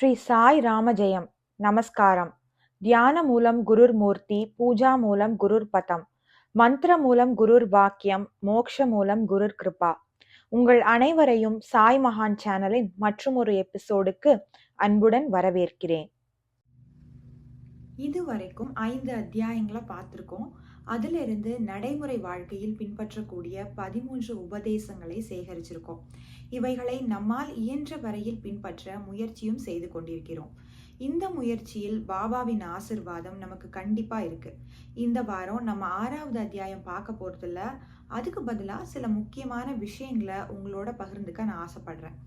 ஸ்ரீ சாய் ராமஜெயம். நமஸ்காரம். தியான மூலம் குருர் மூர்த்தி பூஜா மூலம் குருர் பதம். மந்திர மூலம் குருர் வாக்கியம் மோக்ஷ மூலம் குருர் கிருபா. உங்கள் அனைவரையும் சாய் மகான் சேனலின் மற்றும் ஒரு எபிசோடுக்கு அன்புடன் வரவேற்கிறேன். இதுவரைக்கும் ஐந்து அத்தியாயங்களை பார்த்துருக்கோம். அதிலிருந்து நடைமுறை வாழ்க்கையில் பின்பற்றக்கூடிய பதிமூன்று உபதேசங்களை சேகரிச்சிருக்கோம். இவைகளை நம்மால் இயன்ற வரையில் பின்பற்ற முயற்சியும் செய்து கொண்டிருக்கிறோம். இந்த முயற்சியில் பாபாவின் ஆசிர்வாதம் நமக்கு கண்டிப்பா இருக்கு. இந்த வாரம் நம்ம ஆறாவது அத்தியாயம் பார்க்க போறதில்ல. அதுக்கு பதிலாக சில முக்கியமான விஷயங்களை உங்களோட பகிர்ந்துக்க நான் ஆசைப்படுறேன்.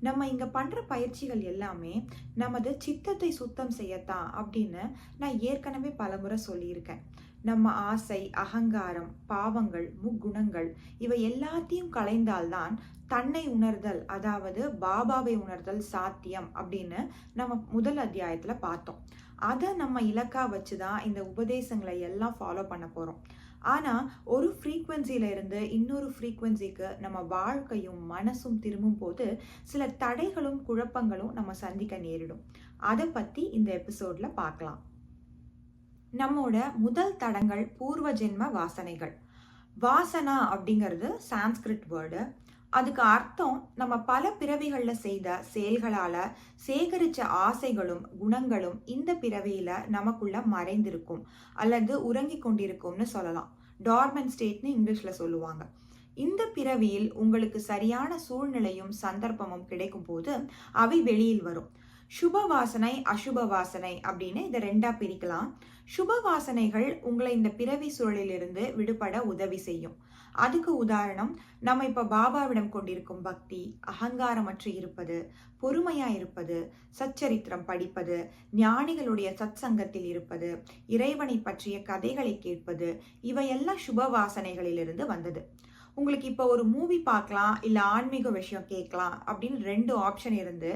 நம்ம இங்க பண்ற பயிற்சிகள் எல்லாமே நமது சித்தத்தை சுத்தம் செய்யத்தான் அப்படின்னு நான் ஏற்கனவே பலமுறை சொல்லியிருக்கேன். நம்ம ஆசை அகங்காரம் பாவங்கள் முக்குணங்கள் இவை எல்லாத்தையும் களைந்தால்தான் தன்னை உணர்தல் அதாவது பாபாவை உணர்தல் சாத்தியம் அப்படின்னு நம்ம முதல் அத்தியாயத்தில் பார்த்தோம். அதை நம்ம இலக்கா வச்சுதான் இந்த உபதேசங்களை எல்லாம் ஃபாலோ பண்ண போகிறோம் ஆனால் ஒரு ஃப்ரீக்குவென்சியில இருந்து இன்னொரு ஃப்ரீக்குவென்சிக்கு நம்ம வாழ்க்கையும் மனசும் திரும்பும் போது சில தடைகளும் குழப்பங்களும் நம்ம சந்திக்க நேரிடும். அதை பற்றி இந்த எபிசோடில் பார்க்கலாம். நம்மோட முதல் தடங்கள் பூர்வ ஜென்ம வாசனைகள். வாசனா அப்படிங்கிறது சான்ஸ்கிரிட் வேர்டு. அதுக்கு அர்த்தம் நம்ம பல பிறவிகளில் செய்த செயல்களால் சேகரிச்ச ஆசைகளும் குணங்களும் இந்த பிறவியில் நமக்குள்ள மறைந்திருக்கும் அல்லது உறங்கி கொண்டிருக்கும்னு சொல்லலாம். டார்மன் ஸ்டேட்னு இங்கிலீஷில் சொல்லுவாங்க. இந்த பிறவியில் உங்களுக்கு சரியான சூழ்நிலையும் சந்தர்ப்பமும் கிடைக்கும் போது அவை வெளியில் வரும். சுப வாசனை அசுப வாசனை அப்படின்னு இதை ரெண்டா பிரிக்கலாம். சுப வாசனைகள் உங்களை இந்த பிறவி சூழலிலிருந்து விடுபட உதவி செய்யும். அதுக்கு உதாரணம் நம்ம இப்ப பாபாவிடம் கொண்டிருக்கும் பக்தி அகங்காரமற்று இருப்பது பொறுமையா இருப்பது சச்சரித்திரம் படிப்பது ஞானிகளுடைய சத் சங்கத்தில் இருப்பது இறைவனை பற்றிய கதைகளை கேட்பது இவையெல்லாம் சுப வாசனைகளிலிருந்து வந்தது. உங்களுக்கு இப்போ ஒரு மூவி பார்க்கலாம் இல்லை ஆன்மீக விஷயம் கேட்கலாம் அப்படின்னு ரெண்டு ஆப்ஷன் இருந்து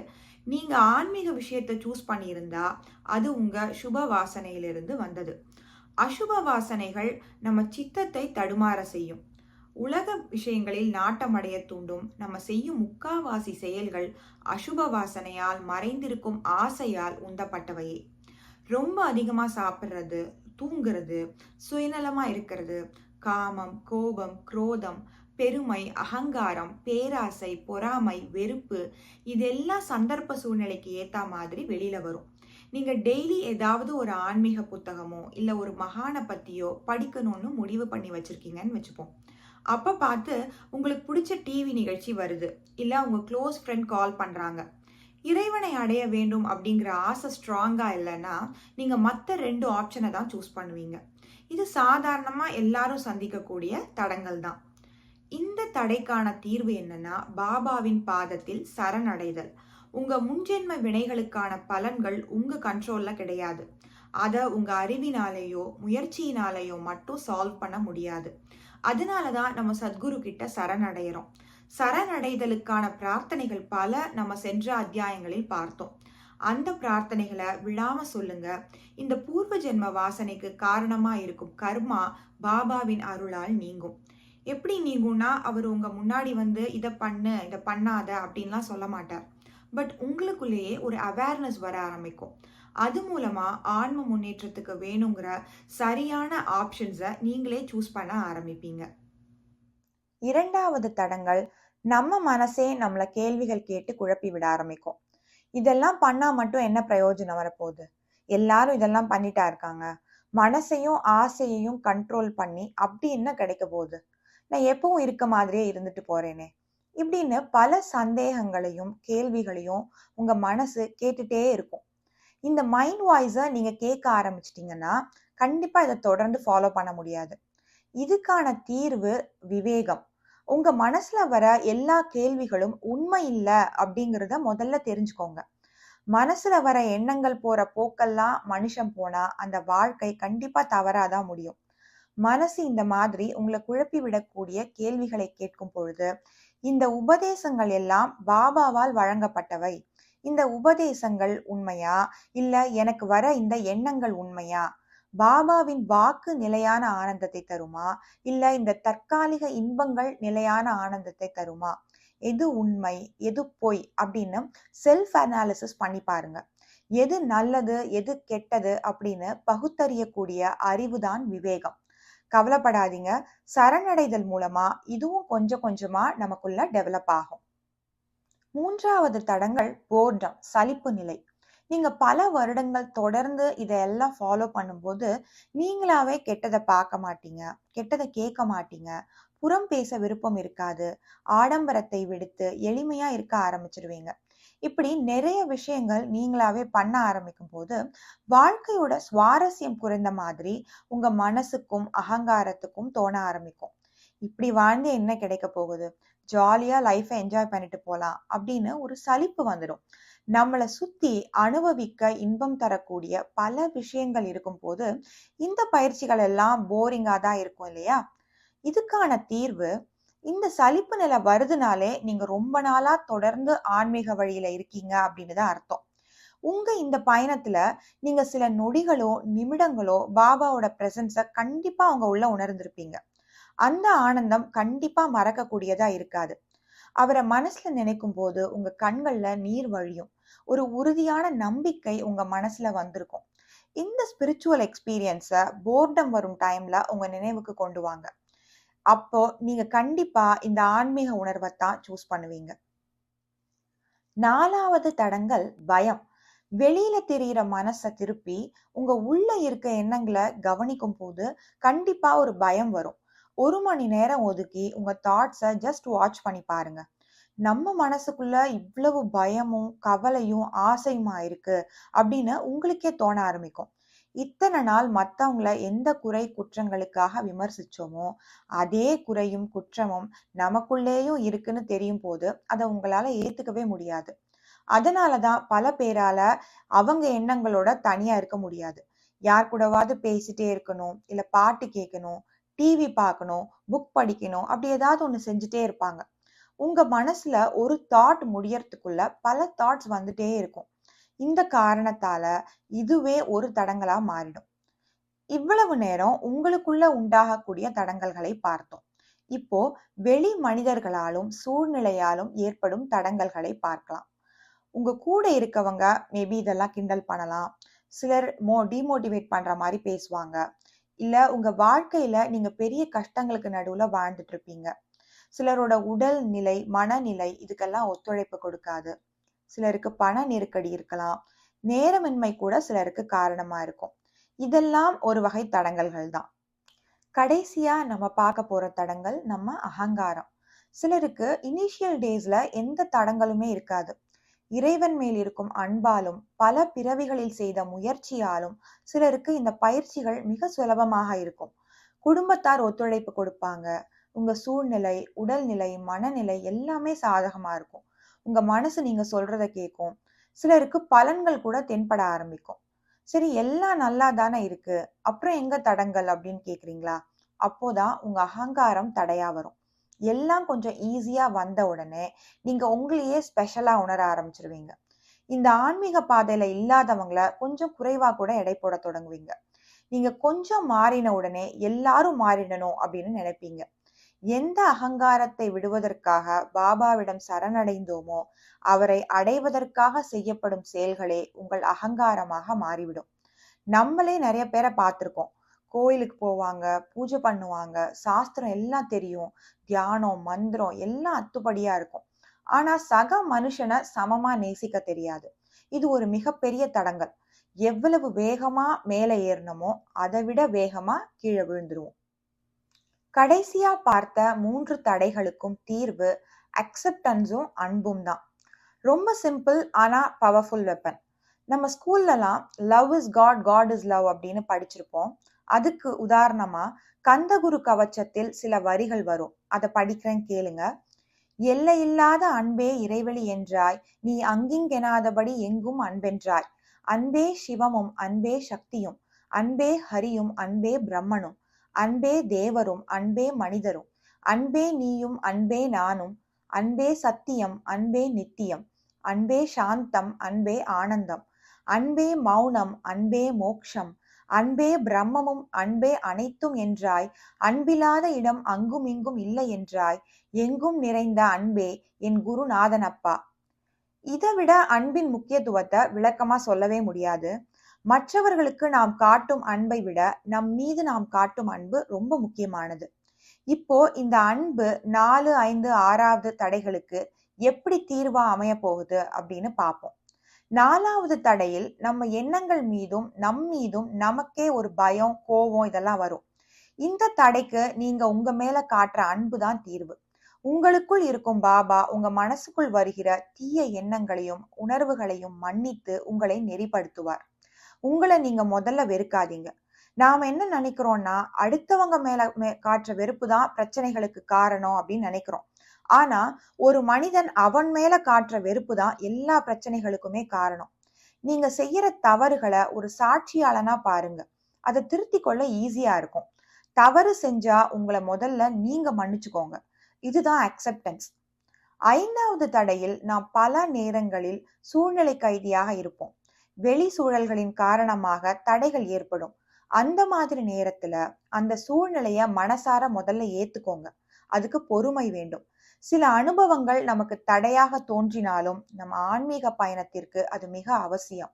நீங்கள் ஆன்மீக விஷயத்தை சூஸ் பண்ணியிருந்தா அது உங்க சுப வாசனையிலிருந்து வந்தது. அசுப வாசனைகள் நம்ம சித்தத்தை தடுமாற செய்யும். உலக விஷயங்களில் நாட்டமடைய தூண்டும் நம்ம செய்யும் முக்காவாசி செயல்கள் அசுப வாசனையால் மறைந்திருக்கும் ஆசையால் உந்தப்பட்டவையே. ரொம்ப அதிகமாக சாப்பிட்றது தூங்குறது சுயநலமா இருக்கிறது காமம் கோபம் குரோதம் பெருமை அகங்காரம் பேராசை பொறாமை வெறுப்பு இதெல்லாம் சந்தர்ப்ப சூழ்நிலைக்கு ஏற்ற மாதிரி வெளியில வரும். நீங்கள் டெய்லி ஏதாவது ஒரு ஆன்மீக புத்தகமோ இல்லை ஒரு மகானை பற்றியோ படிக்கணும்னு முடிவு பண்ணி வச்சுருக்கீங்கன்னு வச்சுப்போம். அப்போ பார்த்து உங்களுக்கு பிடிச்ச டிவி நிகழ்ச்சி வருது இல்லை உங்கள் க்ளோஸ் ஃப்ரெண்ட் கால் பண்ணுறாங்க இறைவனை அடைய வேண்டும் அப்படிங்கிற ஆசை ஸ்ட்ராங்காக இல்லைன்னா நீங்கள் மற்ற ரெண்டு ஆப்ஷனை தான் சூஸ் பண்ணுவீங்க. இது சாதாரணமாக எல்லாரும் சந்திக்கக்கூடிய தடங்கள் தான் இந்த தடைக்கான தீர்வு என்னன்னா பாபாவின் பாதத்தில் சரணடைதல். உங்க முன்ஜென்ம வினைகளுக்கான பலன்கள் உங்க கண்ட்ரோல்ல கிடையாது. அதை உங்க அறிவினாலேயோ முயற்சியினாலேயோ மட்டும் சால்வ் பண்ண முடியாது. அதனால தான் நம்ம சத்குரு கிட்ட சரணடைகிறோம் சரணடைதலுக்கான பிரார்த்தனைகள் பல நம்ம சென்ற அத்தியாயங்களில் பார்த்தோம். அந்த பிரார்த்தனைகளை விழாம சொல்லுங்க. இந்த பூர்வ ஜென்ம வாசனைக்கு காரணமா இருக்கும் கர்மா பாபாவின் அருளால் நீங்கும். எப்படி நீங்கும்னா அவர் உங்க முன்னாடி வந்து இதை பண்ணு இதை பண்ணாத அப்படின்லாம் சொல்ல மாட்டார். பட் உங்களுக்குள்ளேயே ஒரு அவேர்னஸ் வர ஆரம்பிக்கும். அது மூலமா ஆன்ம முன்னேற்றத்துக்கு வேணுங்கிற சரியான ஆப்ஷன்ஸை நீங்களே சூஸ் பண்ண ஆரம்பிப்பீங்க. இரண்டாவது தடங்கள் நம்ம மனசே நம்மளை கேள்விகள் கேட்டு குழப்பி விட ஆரம்பிக்கும். இதெல்லாம் பண்ணா மட்டும் என்ன பிரயோஜனம் வரப்போகுது? எல்லாரும் இதெல்லாம் பண்ணிட்டா இருக்காங்க. மனசையும் ஆசையையும் கண்ட்ரோல் பண்ணி அப்படி என்ன கிடைக்க போகுது? நான் எப்பவும் இருக்க மாதிரியே இருந்துட்டு போறேனே. இப்படின்னு பல சந்தேகங்களையும் கேள்விகளையும் உங்க மனசு கேட்டுட்டே இருக்கும். இந்த மைண்ட் வாய்ஸை நீங்க கேட்க ஆரம்பிச்சிட்டீங்கன்னா கண்டிப்பா இதை தொடர்ந்து ஃபாலோ பண்ண முடியாது. இதுக்கான தீர்வு விவேகம். உங்க மனசுல வர எல்லா கேள்விகளும் உண்மை இல்லை அப்படிங்கிறத முதல்ல தெரிஞ்சுக்கோங்க. மனசுல வர எண்ணங்கள் போற போக்கெல்லாம் மனுஷன் போனா அந்த வாழ்க்கை கண்டிப்பா தவறாதான் முடியும். மனசு இந்த மாதிரி உங்களை குழப்பி விடக்கூடிய கேள்விகளை கேட்கும் பொழுது இந்த உபதேசங்கள் எல்லாம் பாபாவால் வழங்கப்பட்டவை. இந்த உபதேசங்கள் உண்மையா? இல்ல எனக்கு வர இந்த எண்ணங்கள் உண்மையா? பாபாவின் வாக்கு நிலையான ஆனந்தத்தை தருமா? இல்ல இந்த தற்காலிக இன்பங்கள் நிலையான ஆனந்தத்தை தருமா? எது உண்மை? எது பொய்? அப்படின்னு செல்ஃப் அனாலிசிஸ் பண்ணி பாருங்க. எது நல்லது? எது கெட்டது? அப்படின்னு பகுத்தறியக்கூடிய அறிவுதான் விவேகம். கவலைப்படாதீங்க. சரணடைதல் மூலமா இதுவும் கொஞ்சம் கொஞ்சமா நமக்குள்ள டெவலப் ஆகும். மூன்றாவது தடங்கள் போர்டம் சலிப்பு நிலை. நீங்க பல வருடங்கள் தொடர்ந்து இதையெல்லாம் ஃபாலோ பண்ணும்போது நீங்களாவே கெட்டதை பார்க்க மாட்டீங்க. கெட்டதை கேட்க மாட்டீங்க. புறம் பேச விருப்பம் இருக்காது. ஆடம்பரத்தை விடுத்து எளிமையா இருக்க ஆரம்பிச்சிருவீங்க. இப்படி நிறைய விஷயங்கள் நீங்களாவே பண்ண ஆரம்பிக்கும் போது வாழ்க்கையோட சுவாரஸ்யம் குறைந்த மாதிரி உங்க மனசுக்கும் அகங்காரத்துக்கும் தோண ஆரம்பிக்கும். இப்படி வாழ்ந்து என்ன கிடைக்க போகுது? ஜாலியா லைஃபை என்ஜாய் பண்ணிட்டு போலாம் அப்படின்னு ஒரு சலிப்பு வந்துடும். நம்மளை சுத்தி அனுபவிக்க இன்பம் தரக்கூடிய பல விஷயங்கள் இருக்கும் போது இந்த பயிற்சிகள் எல்லாம் போரிங்கா தான் இருக்கும் இல்லையா? இதுக்கான தீர்வு இந்த சலிப்பு நிலை வருதுனாலே நீங்க ரொம்ப நாளா தொடர்ந்து ஆன்மீக வழியில இருக்கீங்க அப்படின்னு தான் அர்த்தம். உங்க இந்த பயணத்துல நீங்க சில நொடிகளோ நிமிடங்களோ பாபாவோட பிரசன்ஸ கண்டிப்பா அவங்க உள்ள உணர்ந்திருப்பீங்க. அந்த ஆனந்தம் கண்டிப்பா மறக்கக்கூடியதா இருக்காது. அவரை மனசுல நினைக்கும் போது உங்க கண்கள்ல நீர் வழியும். ஒரு உறுதியான நம்பிக்கை உங்க மனசுல வந்திருக்கும். இந்த ஸ்பிரிச்சுவல் எக்ஸ்பீரியன்ஸ போர்டம் வரும் டைம்ல உங்க நினைவுக்கு கொண்டு வாங்க. அப்போ நீங்க கண்டிப்பா இந்த ஆன்மீக உணர்வை தான் சூஸ் பண்ணுவீங்க. நாலாவது தடங்கள் பயம். வெளியில தெரியிற மனசை திருப்பி உங்க உள்ள இருக்க எண்ணங்களை கவனிக்கும் போது கண்டிப்பா ஒரு பயம் வரும். ஒரு மணி நேரம் ஒதுக்கி உங்க தாட்ஸை ஜஸ்ட் வாட்ச் பண்ணி பாருங்க. நம்ம மனசுக்குள்ள இவ்வளவு பயமும் கவலையும் ஆசையுமா இருக்கு? அப்படின்னு உங்களுக்கே தோண ஆரம்பிக்கும். இத்தனை நாள் மத்தவங்கள எந்த குறை குற்றங்களுக்காக விமர்சிச்சோமோ அதே குறையும் குற்றமும் நமக்குள்ளேயும் இருக்குன்னு தெரியும் போது அதை உங்களால ஏத்துக்கவே முடியாது. அதனாலதான் பல பேரால அவங்க எண்ணங்களோட தனியா இருக்க முடியாது. யார் கூடவாவது பேசிட்டே இருக்கணும் இல்ல பாட்டு கேட்கணும் டிவி பார்க்கணும் புக் படிக்கணும் அப்படி ஏதாவது ஒண்ணு செஞ்சுட்டே இருப்பாங்க. உங்க மனசுல ஒரு தாட் முடியறதுக்குள்ள பல தாட்ஸ் வந்துட்டே இருக்கும். இந்த காரணத்தால இதுவே ஒரு தடங்களா மாறிடும். இவ்வளவு நேரம் உங்களுக்குள்ள உண்டாகக்கூடிய தடங்கல்களை பார்த்தோம். இப்போ வெளி மனிதர்களாலும் சூழ்நிலையாலும் ஏற்படும் தடங்கல்களை பார்க்கலாம். உங்க கூட இருக்கவங்க மேபி இதெல்லாம் கிண்டல் பண்ணலாம். சிலர் மோ டிமோட்டிவேட் பண்ற மாதிரி பேசுவாங்க. இல்ல உங்க வாழ்க்கையில நீங்க பெரிய கஷ்டங்களுக்கு நடுவுல வாழ்ந்துட்டு இருப்பீங்க. சிலரோட உடல் நிலை மனநிலை இதுக்கெல்லாம் ஒத்துழைப்பு கொடுக்காது. சிலருக்கு பண நெருக்கடி இருக்கலாம். நேரமின்மை கூட சிலருக்கு காரணமா இருக்கும். இதெல்லாம் ஒரு வகை தடங்கல்கள் தான். கடைசியா நம்ம பார்க்க போற தடங்கள் நம்ம அகங்காரம். சிலருக்கு இனிஷியல் டேஸ்ல எந்த தடங்களுமே இருக்காது. இறைவன் மேல் இருக்கும் அன்பாலும் பல பிறவிகளில் செய்த முயற்சியாலும் சிலருக்கு இந்த பயிற்சிகள் மிக சுலபமாக இருக்கும். குடும்பத்தார் ஒத்துழைப்பு கொடுப்பாங்க. உங்க சூழ்நிலை உடல்நிலை மனநிலை எல்லாமே சாதகமா இருக்கும். உங்க மனசு நீங்க சொல்றத கேட்கும் சிலருக்கு பலன்கள் கூட தென்பட ஆரம்பிக்கும். சரி எல்லாம் நல்லா தானே இருக்கு. அப்புறம் எங்க தடங்கள் அப்படின்னு கேக்குறீங்களா? அப்போதான் உங்க அகங்காரம் தடையா வரும். எல்லாம் கொஞ்சம் ஈஸியா வந்த உடனே நீங்க உங்களையே ஸ்பெஷலா உணர ஆரம்பிச்சிருவீங்க. இந்த ஆன்மீக பாதையில இல்லாதவங்கள கொஞ்சம் குறைவா கூட எடை போட தொடங்குவீங்க. நீங்க கொஞ்சம் மாறின உடனே எல்லாரும் மாறிடணும் அப்படின்னு நினைப்பீங்க. எந்த அகங்காரத்தை விடுவதற்காக பாபாவிடம் சரணடைந்தோமோ அவரை அடைவதற்காக செய்யப்படும் செயல்களே உங்கள் அகங்காரமாக மாறிவிடும். நம்மளே நிறைய பேரை பார்த்திருக்கோம். கோயிலுக்கு போவாங்க பூஜை பண்ணுவாங்க சாஸ்திரம் எல்லாம் தெரியும். தியானம் மந்திரம் எல்லாம் அத்துப்படியா இருக்கும். ஆனா சக மனுஷனை சமமா நேசிக்க தெரியாது. இது ஒரு மிகப்பெரிய தடங்கல். எவ்வளவு வேகமா மேலே ஏறணுமோ அதை விட வேகமா கீழே விழுந்துருவோம். கடைசியா பார்த்த மூன்று தடைகளுக்கும் தீர்வு அக்செப்டன்ஸும் அன்பும் தான் ரொம்ப சிம்பிள் ஆனா பவர்ஃபுல் வெப்பன் நம்ம ஸ்கூல்லலாம் love is God God is love அப்படின்னு படிச்சிருப்போம். அதுக்கு உதாரணமா கந்தகுரு கவச்சத்தில் சில வரிகள் வரும். அதை படிக்கிறேன் கேளுங்க. எல்லையில்லாத அன்பே இறைவெளி என்றாய் நீ அங்கிங்கெனாதபடி எங்கும் அன்பென்றாய். அன்பே சிவமும் அன்பே சக்தியும் அன்பே ஹரியும் அன்பே பிரம்மனும். அன்பே தேவரும் அன்பே மனிதரும். அன்பே நீயும் அன்பே நானும். அன்பே சத்தியம் அன்பே நித்தியம். அன்பே சாந்தம் அன்பே ஆனந்தம். அன்பே மௌனம் அன்பே மோக்ஷம். அன்பே பிரம்மமும் அன்பே அனைத்தும் என்றாய். அன்பில்லாத இடம் அங்கும் இங்கும் இல்லை என்றாய். எங்கும் நிறைந்த அன்பே என் குருநாதன் அப்பா இதை விட அன்பின் முக்கியத்துவத்தை விளக்கமா சொல்லவே முடியாது. மற்றவர்களுக்கு நாம் காட்டும் அன்பை விட நம் மீது நாம் காட்டும் அன்பு ரொம்ப முக்கியமானது. இப்போ இந்த அன்பு நாலு ஐந்து ஆறாவது தடைகளுக்கு எப்படி தீர்வா அமைய போகுது அப்படின்னு பார்ப்போம். நாலாவது தடையில் நம்ம எண்ணங்கள் மீதும் நம் மீதும் நமக்கே ஒரு பயம் கோபம் இதெல்லாம் வரும். இந்த தடைக்கு நீங்க உங்க மேல காட்டுற அன்பு தான் தீர்வு. உங்களுக்குள் இருக்கும் பாபா உங்க மனசுக்குள் வருகிற தீய எண்ணங்களையும் உணர்வுகளையும் மன்னித்து உங்களை நெறிப்படுத்துவார். உங்களை நீங்க முதல்ல வெறுக்காதீங்க. நாம என்ன நினைக்கிறோம்னா அடுத்தவங்க மேல மே- காட்டுற வெறுப்பு தான் பிரச்சனைகளுக்கு காரணம் அப்படின்னு நினைக்கிறோம். ஆனா ஒரு மனிதன் அவன் மேல காட்டுற வெறுப்பு தான் எல்லா பிரச்சனைகளுக்குமே காரணம். நீங்க செய்யற தவறுகளை ஒரு சாட்சியாளனா பாருங்க. அதை திருத்தி கொள்ள ஈஸியா இருக்கும். தவறு செஞ்சா உங்களை முதல்ல நீங்க மன்னிச்சுக்கோங்க. இதுதான் அக்செப்டன்ஸ் ஐந்தாவது தடையில் நாம் பல நேரங்களில் சூழ்நிலை கைதியாக இருப்போம். வெளி சூழல்களின் காரணமாக தடைகள் ஏற்படும். அந்த மாதிரி நேரத்துல அந்த சூழ்நிலைய மனசார முதல்ல ஏத்துக்கோங்க. அதுக்கு பொறுமை வேண்டும். சில அனுபவங்கள் நமக்கு தடையாக தோன்றினாலும் நம்ம ஆன்மீக பயணத்திற்கு அது மிக அவசியம்.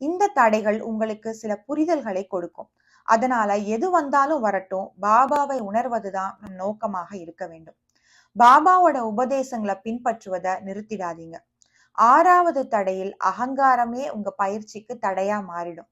இந்த தடைகள் உங்களுக்கு சில புரிதல்களை கொடுக்கும். அதனால எது வந்தாலும் வரட்டும். பாபாவை உணர்வதுதான் நம் நோக்கமாக இருக்க வேண்டும். பாபாவோட உபதேசங்களை பின்பற்றுவதை நிறுத்திடாதீங்க. ஆறாவது தடையில் அகங்காரமே உங்க பயிற்சிக்கு தடையா மாறிடும்.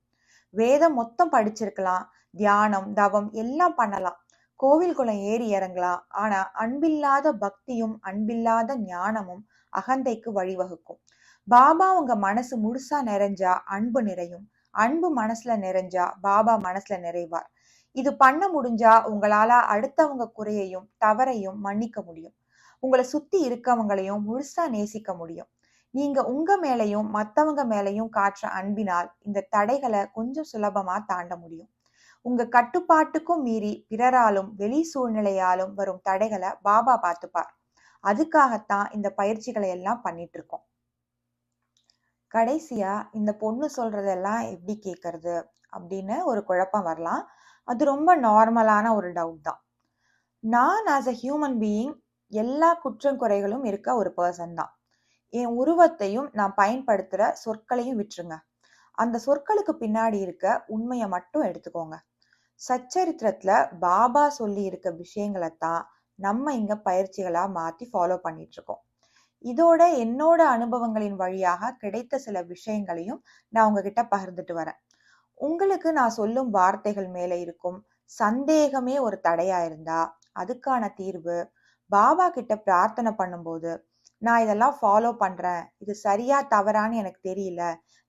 வேதம் மொத்தம் படிச்சிருக்கலாம். தியானம் தவம் எல்லாம் பண்ணலாம். கோவில் குளம் ஏறி இறங்கலாம் ஆனா அன்பில்லாத பக்தியும் அன்பில்லாத ஞானமும் அகந்தைக்கு வழிவகுக்கும். பாபா உங்க மனசு முழுசா நிறைஞ்சா அன்பு நிறையும். அன்பு மனசுல நிறைஞ்சா பாபா மனசுல நிறைவார். இது பண்ண முடிஞ்சா உங்களால அடுத்தவங்க குறையையும் தவறையும் மன்னிக்க முடியும். உங்களை சுத்தி இருக்கவங்களையும் முழுசா நேசிக்க முடியும். நீங்க உங்க மேலையும் மத்தவங்க மேலையும் காட்டுற அன்பினால் இந்த தடைகளை கொஞ்சம் சுலபமா தாண்ட முடியும். உங்க கட்டுப்பாட்டுக்கும் மீறி பிறராலும் வெளி சூழ்நிலையாலும் வரும் தடைகளை பாபா பார்த்துப்பார். அதுக்காகத்தான் இந்த பயிற்சிகளை எல்லாம் பண்ணிட்டு இருக்கோம். கடைசியா இந்த பொண்ணு சொல்றதெல்லாம் எப்படி கேட்கறது அப்படின்னு ஒரு குழப்பம் வரலாம். அது ரொம்ப நார்மலான ஒரு டவுட் தான். நான் ஆஸ் அ ஹியூமன் பீயிங் எல்லா குற்றம் குறைகளும் இருக்க ஒரு பர்சன் தான். என் உருவத்தையும் நான் பயன்படுத்துகிற சொற்களையும் விட்டுருங்க. அந்த சொற்களுக்கு பின்னாடி இருக்க உண்மையை மட்டும் எடுத்துக்கோங்க. சச்சரித்திரத்துல பாபா சொல்லி இருக்க விஷயங்களை தான் நம்ம இங்க பயிற்சிகளா மாத்தி ஃபாலோ பண்ணிட்டு இருக்கோம் இதோட என்னோட அனுபவங்களின் வழியாக கிடைத்த சில விஷயங்களையும் நான் உங்ககிட்ட பகிர்ந்துட்டு வரேன். உங்களுக்கு நான் சொல்லும் வார்த்தைகள் மேல இருக்கும் சந்தேகமே ஒரு தடையா இருந்தா அதுக்கான தீர்வு பாபா கிட்ட பிரார்த்தனை பண்ணும்போது நான் இதெல்லாம் ஃபாலோ பண்றேன். இது சரியா தவறான்னு எனக்கு தெரியல.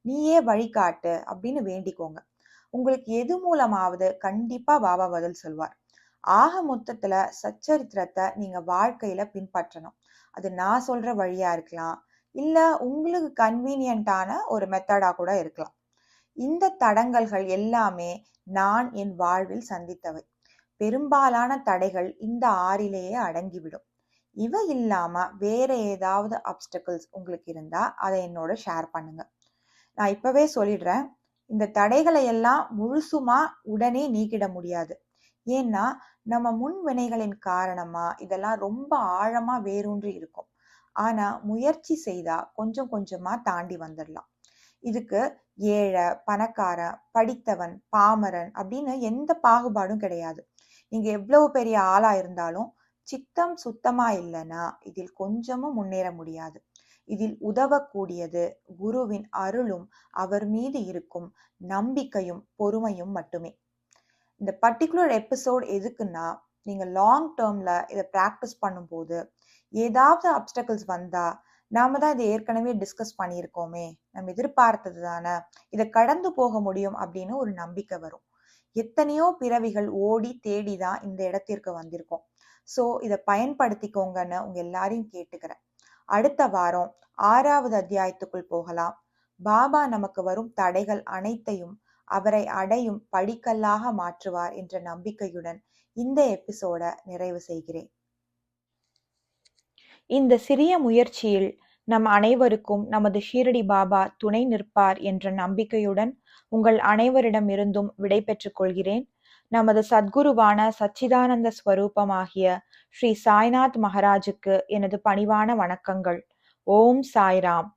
நீயே வழிகாட்டு அப்படின்னு வேண்டிக்கோங்க. உங்களுக்கு எது மூலமாவது கண்டிப்பா பாபா பதில் சொல்வார். ஆக மொத்தத்துல சச்சரித்திரத்தை நீங்க வாழ்க்கையில பின்பற்றணும். அது நான் சொல்ற வழியா இருக்கலாம். இல்ல உங்களுக்கு கன்வீனியன்ட்டான ஒரு மெத்தடா கூட இருக்கலாம். இந்த தடங்கல்கள் எல்லாமே நான் என் வாழ்வில் சந்தித்தவை. பெரும்பாலான தடைகள் இந்த ஆறிலேயே அடங்கிவிடும். இவை இல்லாமல் வேற ஏதாவது அப்டக்கிள்ஸ் உங்களுக்கு இருந்தால் அதை என்னோட ஷேர் பண்ணுங்க. நான் இப்போவே சொல்லிடுறேன். இந்த தடைகளை எல்லாம் முழுசுமா உடனே நீக்கிட முடியாது. ஏன்னா நம்ம முன் வினைகளின் காரணமா இதெல்லாம் ரொம்ப ஆழமா வேரூன்றி இருக்கும். ஆனா முயற்சி செய்தா கொஞ்சம் கொஞ்சமா தாண்டி வந்துடலாம். இதுக்கு ஏழை பணக்காரன் படித்தவன் பாமரன் அப்படின்னு எந்த பாகுபாடும் கிடையாது. நீங்க எவ்வளவு பெரிய ஆளா இருந்தாலும் சித்தம் சுத்தமா இல்லைன்னா இதில் கொஞ்சமும் முன்னேற முடியாது. இதில் உதவக்கூடியது குருவின் அருளும் அவர் மீது இருக்கும் நம்பிக்கையும் பொறுமையும் மட்டுமே. இந்த பர்டிகுலர் எபிசோட் எதுக்குன்னா நீங்க லாங் டேர்ம்ல இதை ப்ராக்டிஸ் பண்ணும்போது ஏதாவது அப்டக்கிள்ஸ் வந்தா நாம தான் இதை ஏற்கனவே டிஸ்கஸ் பண்ணியிருக்கோமே. நம்ம எதிர்பார்த்தது தானே. இதை கடந்து போக முடியும் அப்படின்னு ஒரு நம்பிக்கை வரும். எத்தனையோ பிறவிகள் ஓடி தேடி தான் இந்த இடத்திற்கு வந்திருக்கோம். ஸோ இதை பயன்படுத்திக்கோங்கன்னு உங்க எல்லாரையும் கேட்டுக்கிறேன். அடுத்த வாரம் ஆறாவது அத்தியாயத்துக்குள் போகலாம். பாபா நமக்கு வரும் தடைகள் அனைத்தையும் அவரை அடையும் படிக்கல்லாக மாற்றுவார் என்ற நம்பிக்கையுடன் இந்த எபிசோட நிறைவு செய்கிறேன். இந்த சிறிய முயற்சியில் நம் அனைவருக்கும் நமது ஷீரடி பாபா துணை நிற்பார் என்ற நம்பிக்கையுடன் உங்கள் அனைவரிடமிருந்தும் விடை பெற்றுக் கொள்கிறேன். நமது சத்குருவான சச்சிதானந்த ஸ்வரூபமாகிய ஸ்ரீ சாய்நாத் மகாராஜுக்கு எனது பணிவான வணக்கங்கள். ஓம் சாய்ராம்.